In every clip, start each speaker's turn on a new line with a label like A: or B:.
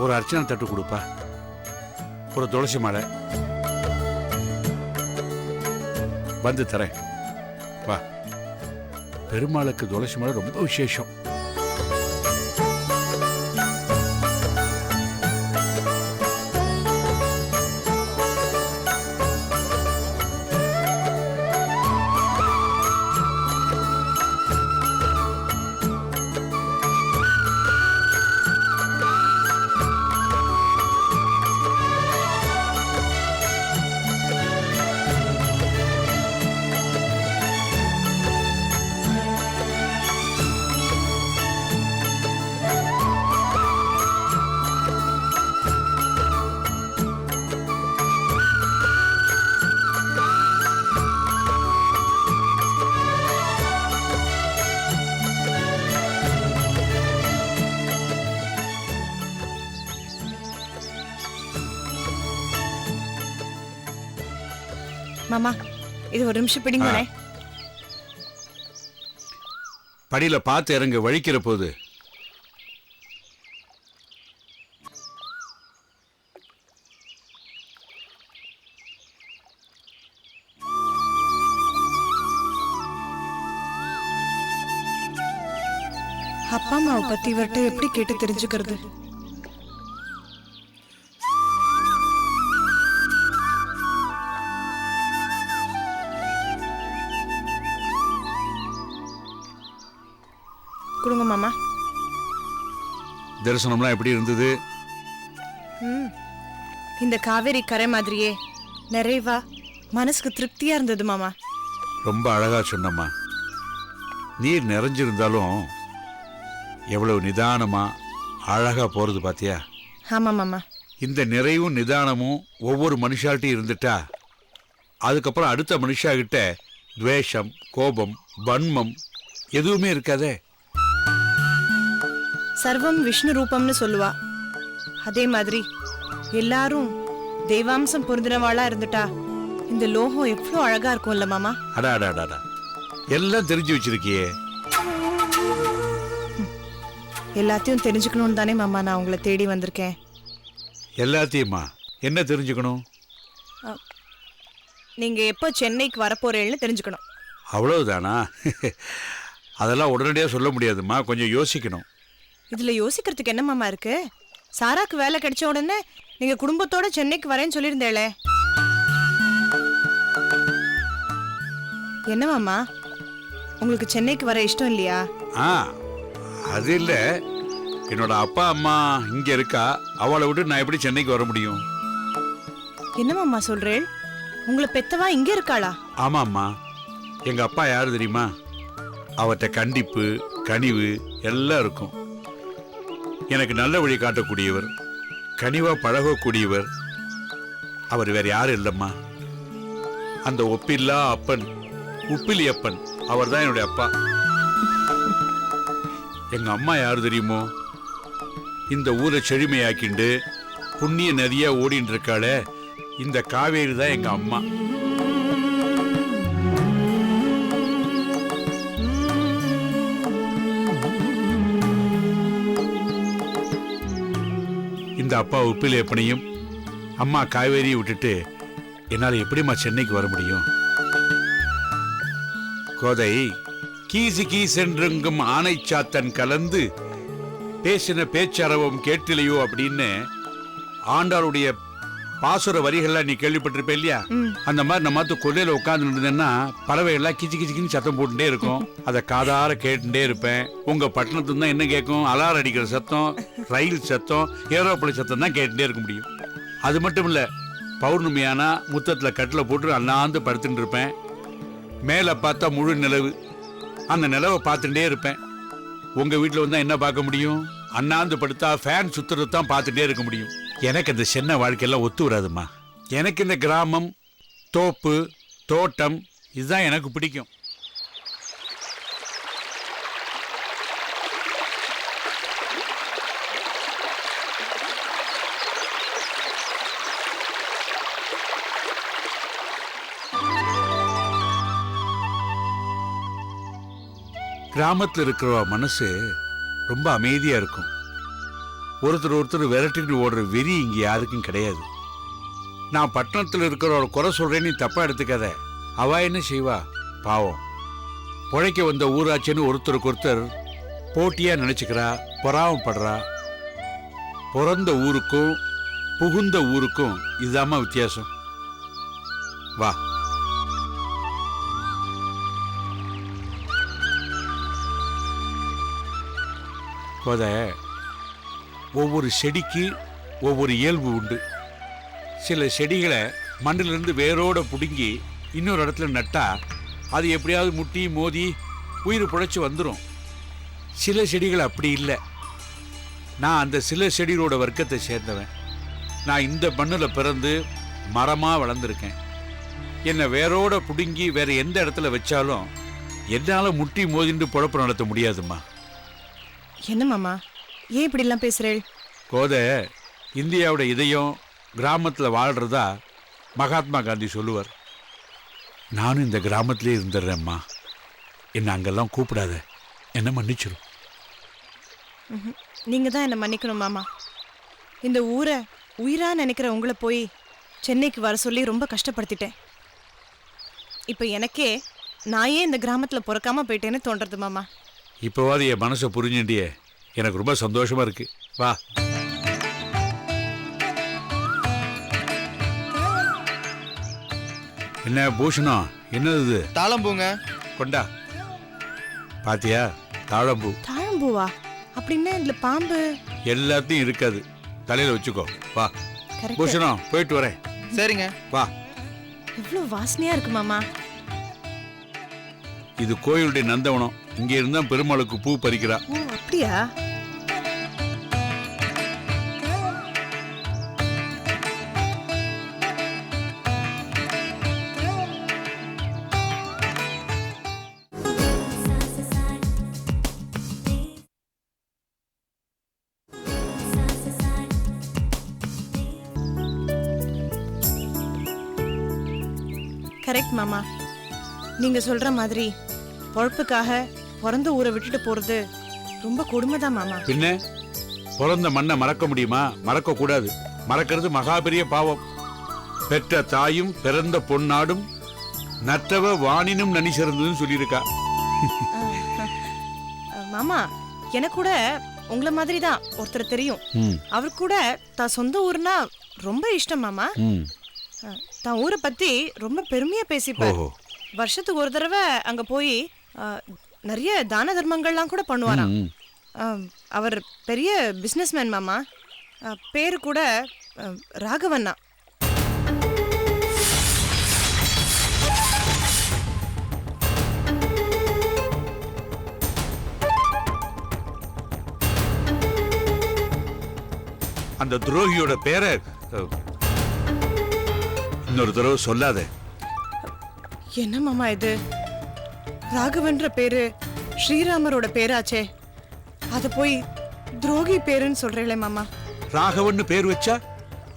A: ஒரு அர்ச்சனை தட்டு கொடுப்பா. ஒரு துளசி மாலை. வந்து தரேன். வா. பெருமாளுக்கு துளசி மாலை ரொம்ப விசேஷம்.
B: மாமா இது ஒரு நிமிஷம் பிடிங்களே
A: படியில பார்த்து இறங்க வழிக்கிற போது.
B: அப்பா அம்மாவை பத்தி இவர்கிட்ட எப்படி கேட்டு தெரிஞ்சுக்கிறது? கொடுங்க மாமா.
A: தரிசனம்லாம் எப்படி இருந்தது?
B: ம். இந்த காவேரி கரை மாதிரியே நிறைவா மனசுக்கு திருப்தியா இருந்தது மாமா.
A: ரொம்ப அழகா சொன்னம்மா. நீர் நிறைஞ்சிருந்தாலும் எவ்வளவு நிதானமா அழகா போறது பாத்தியா?
B: ஆமா மாமா.
A: இந்த நிறைவும் நிதானமும் ஒவ்வொரு மனுஷால்ட்டையும் இருந்துட்டா அதுக்கப்புறம் அடுத்த மனுஷா கிட்ட துவேஷம் கோபம் வன்மம் எதுவுமே இருக்காதே?
B: சர்வம் விஷ்ணு ரூபம்னு சொல்லுவா. அதே மாதிரி எல்லாரும் தெய்வாம்சம் பொருந்தினவாளா இருந்துட்டா இந்த லோகம் எவ்வளோ அழகா இருக்கும்ல மாமா.
A: அடா அடா அடா, எல்லாம் தெரிஞ்சு வச்சிருக்கியே.
B: எல்லாத்தையும் தெரிஞ்சுக்கணும்னு தானே மாமா நான் உங்களை தேடி வந்திருக்கேன்.
A: எல்லாத்தையுமா? என்ன தெரிஞ்சுக்கணும்?
B: நீங்க எப்போ சென்னைக்கு வரப்போறேன்னு தெரிஞ்சுக்கணும்.
A: அவ்வளவுதானா? அதெல்லாம் உடனடியாக சொல்ல முடியாதும்மா. கொஞ்சம் யோசிக்கணும்.
B: இதுல யோசிக்கிறதுக்கு என்ன மாமா இருக்கு? சாராக்கு வேலை கிடைச்ச உடனே நீங்க குடும்பத்தோட சென்னைக்கு வரேன்னு சொல்லியிருந்தேளே. என்ன மாமா? உங்களுக்கு சென்னைக்கு வர இஷ்டம் இல்லையா?
A: ஆ அது இல்லை. என்னோட அப்பா அம்மா இங்கே இருக்கா அவளை விட்டு நான் எப்படி சென்னைக்கு வர முடியும்?
B: என்ன மாமா சொல்றேள்? உங்களை பெத்தவா இங்க இருக்காளா?
A: ஆமாம்மா எங்கள் அப்பா யார் தெரியுமா? அவர்கிட்ட கண்டிப்பு கனிவு எல்லாம் இருக்கும். எனக்கு நல்ல வழி காட்டக்கூடியவர் கனிவா பழகக்கூடியவர். அவர் வேற யாரும் இல்லைம்மா. அந்த ஒப்பில்லா அப்பன் உப்பிலி அப்பன் அவர் தான் என்னுடைய அப்பா. எங்க அம்மா யார் தெரியுமோ? இந்த ஊரை செழுமையாக்கிண்டு புண்ணிய நதியா ஓடின்னு இருக்காளே இந்த காவேரி தான் எங்க அம்மா. அப்பா உப்பில் எப்பனையும் அம்மா காவேரியை விட்டுட்டு என்னால் எப்படிம்மா சென்னைக்கு வர முடியும்? கோதை கீசு ஆனை ஆனைச்சாத்தன் கலந்து பேசின பேச்சரவம் கேட்டிலையோ அப்படின்னு ஆண்டாளுடைய பாசுர வரிகள்லாம் நீ கேள்விப்பட்டிருப்ப இல்லையா. அந்த மாதிரி நம்ம வந்து கொல்லையில உட்கார்ந்து இருந்ததுன்னா பறவை எல்லாம் கிச்சு கிச்சு கிச்சு சத்தம் போட்டுட்டே இருக்கும். அதை காதார கேட்டுட்டே இருப்பேன். உங்க பட்டணத்துல தான் என்ன கேட்கும்? அலாரம் அடிக்கிற சத்தம் ரயில் சத்தம் ஏரோப்ளேன் சத்தம் தான் கேட்டுட்டே இருக்க முடியும். அது மட்டும் இல்ல பௌர்ணமி ஆனா முத்தத்துல கட்டில போட்டு அண்ணாந்து படுத்துட்டு இருப்பேன். மேலே பார்த்தா முழு நிலவு. அந்த நிலவை பார்த்துட்டே இருப்பேன். உங்க வீட்டில் வந்தா என்ன பார்க்க முடியும்? அண்ணாந்து படுத்தா ஃபேன் சுத்துறது தான் பார்த்துட்டே இருக்க முடியும். எனக்கு இந்த சின்ன வாழ்க்கையெல்லாம் ஒத்து வராதும்மா. எனக்கு இந்த கிராமம் தோப்பு தோட்டம் இதுதான் எனக்கு பிடிக்கும். கிராமத்தில் இருக்கிற மனசு ரொம்ப அமைதியாக இருக்கும். ஒருத்தர் ஒருத்தர் விரட்டிட்டு ஓடுற வெறி இங்கே யாருக்கும் கிடையாது. நான் பட்டணத்தில் இருக்கிறவள குறை சொல்கிறேன்னு தப்பாக எடுத்துக்காத. அவ என்ன செய்வா? பாவம். புழைக்க வந்த ஊராட்சின்னு ஒருத்தருக்கு ஒருத்தர் போட்டியாக நினச்சிக்கிறா பொறாமப்படுறா. பிறந்த ஊருக்கும் புகுந்த ஊருக்கும் இதுதாம்மா வித்தியாசம். வா. கோத. ஒவ்வொரு செடிக்கு ஒவ்வொரு இயல்பு உண்டு. சில செடிகளை மண்ணிலிருந்து வேரோடு பிடுங்கி இன்னொரு இடத்துல நட்டால் அது எப்படியாவது முட்டி மோதி உயிர் பிழைச்சி வந்துடும் சில செடிகள் அப்படி இல்லை. நான் அந்த சில செடிகளோட வர்க்கத்தை சேர்ந்தவன். நான் இந்த மண்ணில் பிறந்து மரமாக வளர்ந்துருக்கேன். என்னை வேரோட பிடுங்கி வேற எந்த இடத்துல வச்சாலும் என்னால் முட்டி மோதிண்டு பொழப்பு நடத்த முடியாதும்மா.
B: என்ன மாமா? ஏன் இப்படி எல்லாம் பேசுறேள்
A: கோத இந்தியாவோட இதயம் கிராமத்தில் வாழ்றதா மகாத்மா காந்தி சொல்லுவார். நானும் இந்த கிராமத்திலே இருந்துடுறேம்மா. என்னை அங்கெல்லாம் கூப்பிடாத. என்ன மன்னிச்சிடும்
B: நீங்க தான் என்ன மன்னிக்கணும் மாமா. இந்த ஊரை உயிரா நினைக்கிற உங்களை போய் சென்னைக்கு வர சொல்லி ரொம்ப கஷ்டப்படுத்திட்டேன். இப்போ எனக்கே நான் ஏன் இந்த கிராமத்துல பிறக்காம போயிட்டேன்னு தோன்றது மாமா?
A: இப்போவாது என் மனசை புரிஞ்சுட்டியே எனக்கு ரொம்ப சந்தோஷமா இருக்கு. வா. என்ன பூஷணம் என்னது இது?
C: தாளம்பூங்க.
A: கொண்டா. பாத்தியா? தாழம்பூ
B: தாழம்பூவா அப்படின்னா இதுல பாம்பு.
A: எல்லாத்தையும் இருக்காது. தலையில வச்சுக்கோ. வா.
B: கரெக்ட்
A: பூஷணம் போயிட்டு வரேன்.
C: சரிங்க.
A: வா.
B: எவ்வளவு வாசனையா இருக்கு மாமா.
A: இது கோயிலுடைய நந்தவனம். இங்க இருந்தா பெருமாளுக்கு பூ பறிக்கிறா.
B: ஓ அப்படியா? கரெக்ட் மாமா. நீங்க சொல்ற மாதிரி பொழப்புக்காக பிறந்த ஊரை விட்டுட்டு போறது ரொம்ப கொடுமைதான் மாமா.
A: பின்ன? பிறந்த மண்ணை மறக்க முடியுமா? மறக்க கூடாது. மறக்கிறது மகா பெரிய பாவம். பெற்ற தாயும் பிறந்த பொன்னாடும் நற்றவ வாணினும் நனி சிறந்ததுன்னு சொல்லியிருக்கா.
B: மாமா எனக்கு கூட உங்களை மாதிரி தான் ஒருத்தர் தெரியும். அவர் கூட தான் சொந்த ஊர்னா ரொம்ப இஷ்டம் மாமா. தான் ஊரை பத்தி ரொம்ப பெருமையா பேசிப்பார். வருஷத்துக்கு ஒரு தடவை அங்க போய் நிறைய தான தர்மங்கள்லாம் கூட பண்ணுவாராம். அவர் பெரிய பிஸ்னஸ்மேன் மாமா. பேரு கூட ராகவண்ணா.
A: அந்த துரோகியோட பேரை இன்னொரு தடவை சொல்லாத.
B: என்ன மாமா இது? ராகவன்ற பேரு ஸ்ரீராமரோட பேராச்சே. அத போய் துரோகி பேருன்னு சொல்றீங்களே மாமா.
A: ராகவன்னு பேர் வச்சா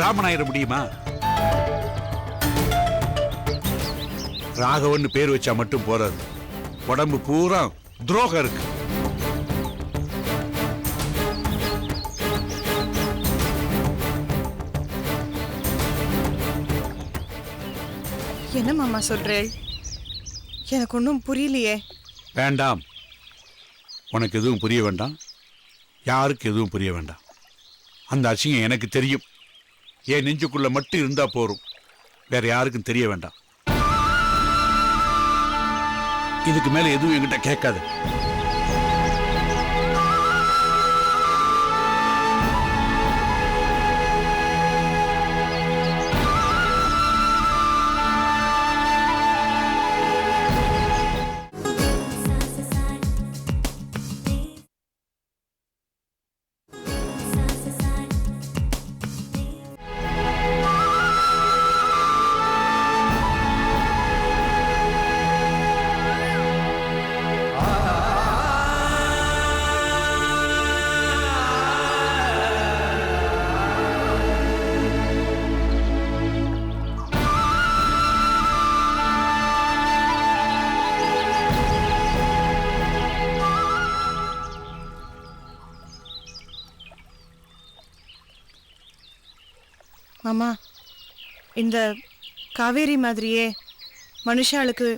A: ராமனாயிர முடியுமா? ராகவன்னு பேர் வச்சா மட்டும் போறாது. உடம்பு பூரா துரோகம் இருக்கு.
B: என்ன மாமா சொல்றேள்? எனக்கு ஒன்றும் புரியலையே.
A: வேண்டாம். உனக்கு எதுவும் புரிய வேண்டாம். யாருக்கு எதுவும் புரிய வேண்டாம். அந்த அசிங்கம் எனக்கு தெரியும். என் நெஞ்சுக்குள்ள மட்டும் இருந்தா போரும். வேற யாருக்கும் தெரிய வேண்டாம். இதுக்கு மேல எதுவும் என்கிட்ட கேட்காது.
B: மாமா இந்த காவேரி மாதிரியே மனுஷாளுக்கு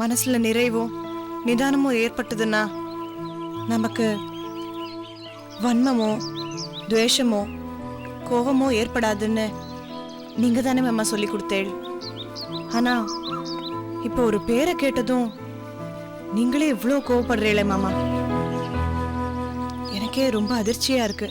B: மனசுல நிறைவும் நிதானமும் ஏற்பட்டதுன்னா நமக்கு வன்மமோ துவேஷமோ கோபமோ ஏற்படாதுன்னு நீங்க தானே மாமா சொல்லி கொடுத்தேள். ஆனா இப்போ ஒரு பேரை கேட்டதும் நீங்களே இவ்வளோ கோவப்படுறீங்களே மாமா. எனக்கே ரொம்ப அதிர்ச்சியா இருக்கு.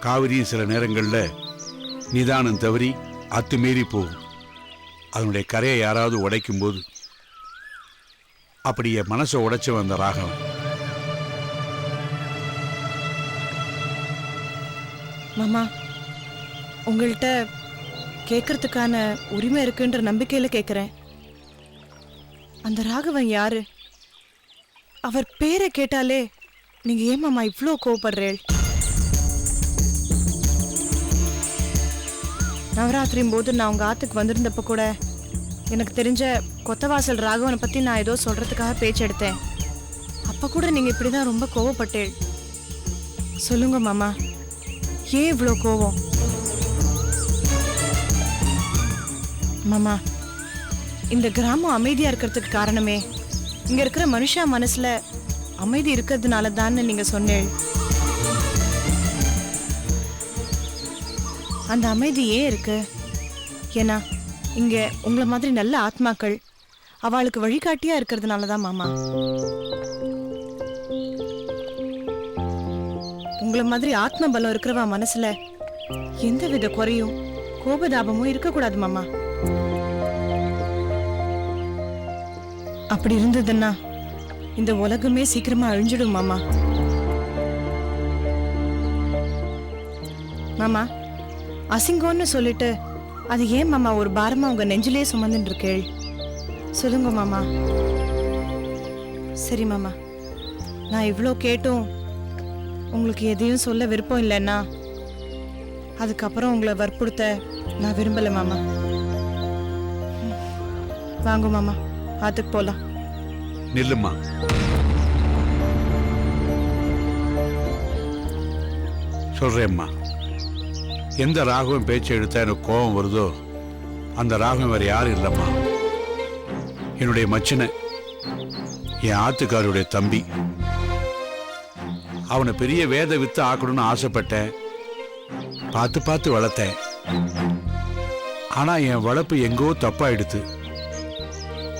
A: காவிரி சில நேரங்களில் நிதானம் தவறி அத்துமீறி போகும் அதனுடைய கரையை யாராவது உடைக்கும் போது அப்படியே மனசை உடைச்சு வந்த ராகவன்.
B: மாமா உங்கள்கிட்ட கேட்கறதுக்கான உரிமை இருக்குன்ற நம்பிக்கையில் கேட்குறேன் அந்த ராகவன் யாரு? அவர் பேரை கேட்டாலே நீங்கள் ஏன் மாமா இவ்வளோ கோவப்படுறேள் நவராத்திரியும் போது நான் உங்கள் ஆத்துக்கு வந்திருந்தப்போ கூட எனக்கு தெரிஞ்ச கொத்தவாசல் ராகவனை பற்றி நான் ஏதோ சொல்கிறதுக்காக பேச்சு எடுத்தேன். அப்போ கூட இப்படி தான் ரொம்ப கோவப்பட்டேள். சொல்லுங்க மாமா ஏன் இவ்வளோ கோவம்? மாமா இந்த கிராமம் அமைதியாக இருக்கிறதுக்கு காரணமே இங்கே இருக்கிற மனுஷா மனசில் அமைதி இருக்கிறதுனால தான் நீங்கள் சொன்னேன் அந்த அமைதி ஏன் இருக்கு. ஏன்னா இங்க உங்களை மாதிரி நல்ல ஆத்மாக்கள் அவளுக்கு வழிகாட்டியா இருக்கிறதுனால தான் மாமா. உங்களை மாதிரி ஆத்ம பலம் இருக்கிறவா மனசுல எந்த வித குறையும் கோபதாபமும் இருக்கக்கூடாது மாமா. அப்படி இருந்ததுன்னா இந்த உலகமே சீக்கிரமா அழிஞ்சிடும் மாமா. மாமா அசிங்கம்னு சொல்லிட்டு அது ஏன் மாமா ஒரு பாரமா உங்க நெஞ்சிலே சுமந்துட்டு இருக்கேள் சொல்லுங்க மாமா. சரி மாமா. நான் இவ்வளோ கேட்டும் உங்களுக்கு எதையும் சொல்ல விருப்பம் இல்லைன்னா அதுக்கப்புறம் உங்களை வற்புறுத்த நான் விரும்பலை மாமா. வாங்க மாமா ஆத்துக்கு போகலாம்
A: நில்லுமா? சொல்றேம்மா. எந்த ராகவன் பேச்சை எடுத்தா எனக்கு கோபம் வருதோ அந்த ராகம் வேற யாரும் இல்லைம்மா. என்னுடைய மச்சினை என் ஆத்துக்காருடைய தம்பி. அவனை பெரிய வேத வித்து ஆக்கணும்னு ஆசைப்பட்டேன். பார்த்து பார்த்து வளர்த்தேன். ஆனா என் வளர்ப்பு எங்கோ தப்பாயிடுத்து.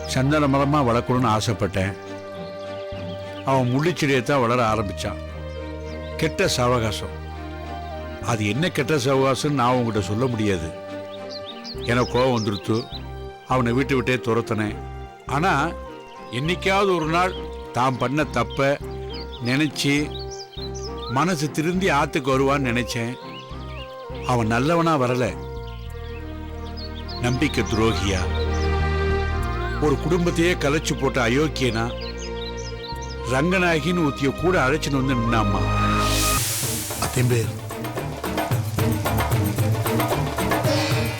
A: சந்தன மரமா வளர்க்கணும்னு ஆசைப்பட்டேன். அவன் முள்ளிச்செடியை தான் வளர ஆரம்பிச்சான். கெட்ட சாவகாசம். அது என்ன கெட்ட சாவகாசம்னு நான் உங்ககிட்ட சொல்ல முடியாது. எனக்கு கோவம் வந்துடுத்து அவனை வீட்டு விட்டே துரத்தினேன். ஆனால் என்னைக்காவது ஒரு நாள் தான் பண்ண தப்பை நினச்சி மனசு திருந்தி ஆற்றுக்கு வருவான்னு நினச்சேன். அவன் நல்லவனாக வரலை. நம்பிக்கை துரோகியா? ஒரு குடும்பத்தையே கலைச்சு போட்ட அயோக்கியனா? ரங்கநாயகின்னு ஊத்திய கூட அழைச்சின்னு வந்து நின்னாம்மா
C: அத்தையும் பேர்.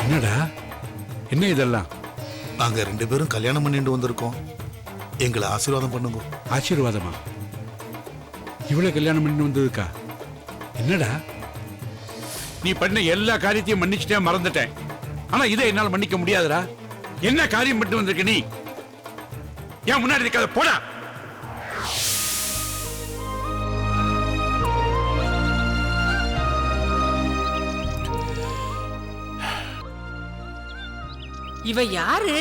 A: என்னடா? என்ன இதெல்லாம்?
C: நாங்க ரெண்டு பேரும் கல்யாணம் பண்ணிட்டு வந்திருக்கோம். எங்களை ஆசீர்வாதம் பண்ணுங்க.
A: ஆசீர்வாதமா? இவ்வளவு கல்யாணம் பண்ணி வந்ததுக்கா? என்னடா? நீ பண்ண எல்லா காரியத்தையும் மன்னிச்சுட்டே மறந்துட்டேன். ஆனா இதை என்னால மன்னிக்க முடியாதுடா. என்ன காரியம் பண்ணிட்டு வந்திருக்க நீ? ஏன் முன்னாடி இருக்காத போடா!
D: இவ யாரு?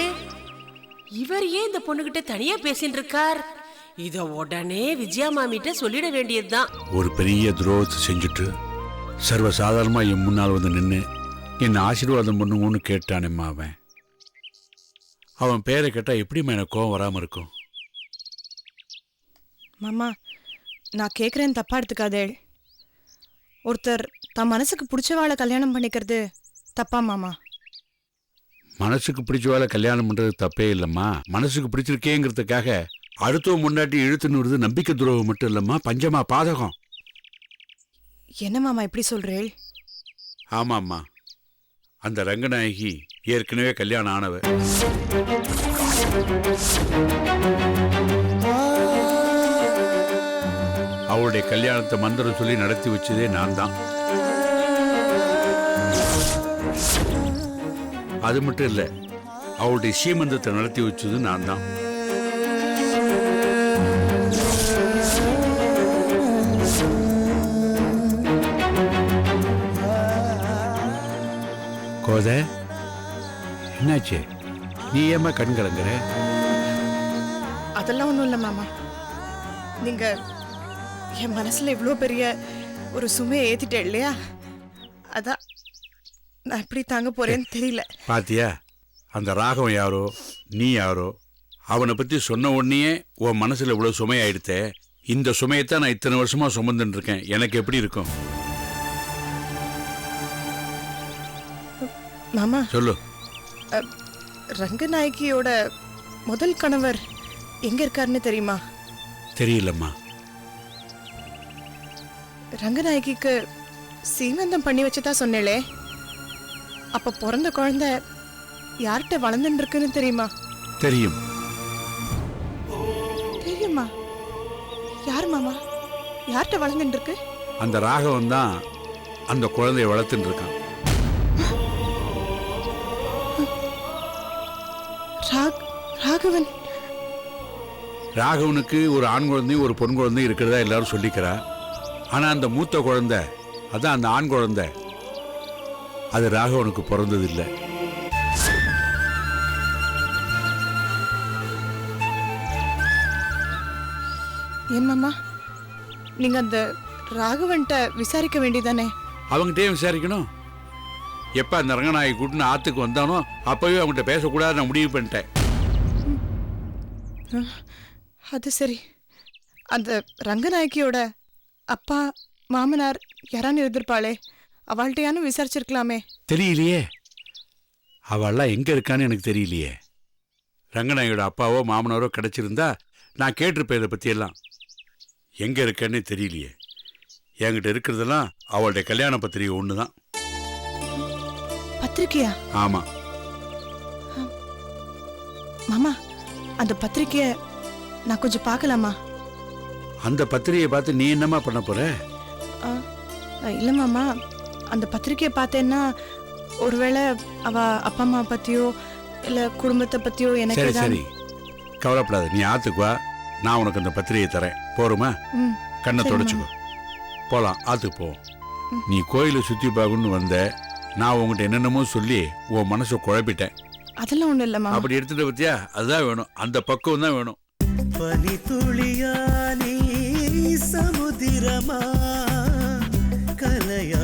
D: இவர் ஏன் இந்த பொண்ணுகிட்ட தனியா பேசிட்டு இருக்கார் இத உடனே விஜயா மாமிட்ட சொல்லிட வேண்டியதுதான்.
A: ஒரு பெரிய துரோகத்தை செஞ்சுட்டு சர்வ சாதாரணமா என் முன்னால் வந்து நின்று என்ன ஆசீர்வாதம் பண்ணுங்கன்னு கேட்டானேம்மா அவன். அவன் பேரை கேட்டா எப்படிம்மா எனக்கு கோவம் வராம இருக்கும்?
B: மாமா நான் கேட்குறேன் தப்பா எடுத்துக்காதே. ஒருத்தர் தன் மனசுக்கு பிடிச்சவாளை கல்யாணம் பண்ணிக்கிறது தப்பா மாமா?
A: மனசுக்கு பிடிச்ச வேலை கல்யாணம் பண்றது தப்பே இல்லம்மா. மனசுக்கு பிடிச்சிருக்கேங்கிறதுக்காக அடுத்தவன் முன்னாடி இழுத்துன்னு நம்பிக்கை துரோகம் மட்டும் இல்லம்மா பஞ்சமா பாதகம்.
B: என்ன மாமா இப்படி சொல்றேள்?
A: ஆமாம்மா. அந்த ரங்கநாயகி ஏற்கனவே கல்யாணம் ஆனவ. அவளுடைய கல்யாணத்தை மந்திரம் சொல்லி நடத்தி வச்சதே நான் தான் அது மட்டும் இல்ல அவளுடைய சீமந்தத்தை நடத்தி வச்சது நான் தான். கோத என்னாச்சு? நீ ஏமா கண் கலங்குற?
B: அதெல்லாம் ஒன்றும் இல்லை மாமா. நீங்க என் மனசுல இவ்வளோ பெரிய ஒரு சுமையை ஏத்திட்டேன் இல்லையா? நான் எப்படி தாங்க போறேன்னு தெரியல.
A: பாத்தியா? அந்த ராகம் யாரோ நீ யாரோ அவனை பத்தி சொன்ன உடனேயே உன் மனசுல இவ்வளவு சுமையாயிடுத்தே. இந்த சுமையத்தான் நான் இத்தனை வருஷமா சுமந்துட்டு இருக்கேன். எனக்கு எப்படி இருக்கும்?
B: மாமா.
A: சொல்லு.
B: ரங்கநாயகியோட முதல் கணவர் எங்க இருக்காருன்னு தெரியுமா?
A: தெரியலம்மா.
B: ரங்கநாயகிக்கு சீமந்தம் பண்ணி வச்சதா சொன்னேளே. அப்ப பிறந்த குழந்தை யார்கிட்ட வளர்ந்துட்டு இருக்குன்னு தெரியுமா?
A: தெரியும்.
B: தெரியுமா? யார் மாமா? யார்கிட்ட வளர்ந்துட்டு இருக்கு
A: அந்த ராகவன் தான் அந்த குழந்தைய வளர்த்துட்டு இருக்கான்
B: ராக் ராகவன்.
A: ராகவனுக்கு ஒரு ஆண் குழந்தையும் ஒரு பொன் குழந்தையும் இருக்கிறதா எல்லாரும் சொல்லிக்கிறா. ஆனா அந்த மூத்த குழந்தை அதான் அந்த ஆண் குழந்தை. அது ராகவனுக்கு பிறந்தது இல்லை
B: ஏன் மாமா? நீங்க அந்த ராகவன்ட்ட விசாரிக்க வேண்டியதானே
A: அவங்ககிட்டயே விசாரிக்கணும். எப்ப அந்த ரங்கநாயகி கூட்டின்னு ஆத்துக்கு வந்தானோ அப்பவே அவங்ககிட்ட பேசக்கூடாது நான் முடிவு பண்ணிட்டேன்.
B: அது சரி. அந்த ரங்கநாயகியோட அப்பா மாமனார் யாரான்னு இருந்திருப்பாளே அவள்கிட்டயானு விசாரிச்சிருக்கலாமே.
A: தெரியலையே. அவள்லாம் எங்க இருக்கான்னு எனக்கு தெரியலையே. ரங்கநாயகியோட அப்பாவோ மாமனாரோ கிடைச்சிருந்தா நான் கேட்டிருப்பேன் இதை பத்தியெல்லாம். எங்க இருக்கேன்னு தெரியலையே. என்கிட்ட இருக்கிறதெல்லாம் அவளுடைய கல்யாண பத்திரிகை ஒன்று தான்
B: பத்திரிக்கையா
A: ஆமா.
B: மாமா அந்த பத்திரிக்கைய நான் கொஞ்சம் பார்க்கலாமா?
A: அந்த பத்திரிகையை பார்த்து நீ என்னம்மா பண்ண போற?
B: ஆ, இல்ல மாமா. அந்த பத்திரிக்கையை பார்த்தேன்னா ஒருவேளை அவ அப்பா அம்மா பத்தியோ இல்ல குடும்பத்தை பத்தியோ எனக்கு
A: சரி சரி. கவலைப்படாத நீ ஆத்துக்கு வா. நான் உனக்கு அந்த பத்திரிகையை தரேன். போருமா?
B: ம்,
A: கண்ணை
B: சரிம்மா.
A: தொடச்சுக்கோ. போலாம் ஆத்துக்கு போ நீ கோயிலை சுத்தி பார்க்கணும்னு வந்த நான் உங்ககிட்ட என்னென்னமோ சொல்லி உன் மனசை குழப்பிட்டேன்.
B: அதெல்லாம் ஒண்ணும் இல்ல மாமா
A: அப்படி எடுத்துட்டு பத்தியா? அதுதான் வேணும். அந்த பக்குவம் தான் வேணும்.
E: பனித்துளியா நீ சமுதிரமா கலையா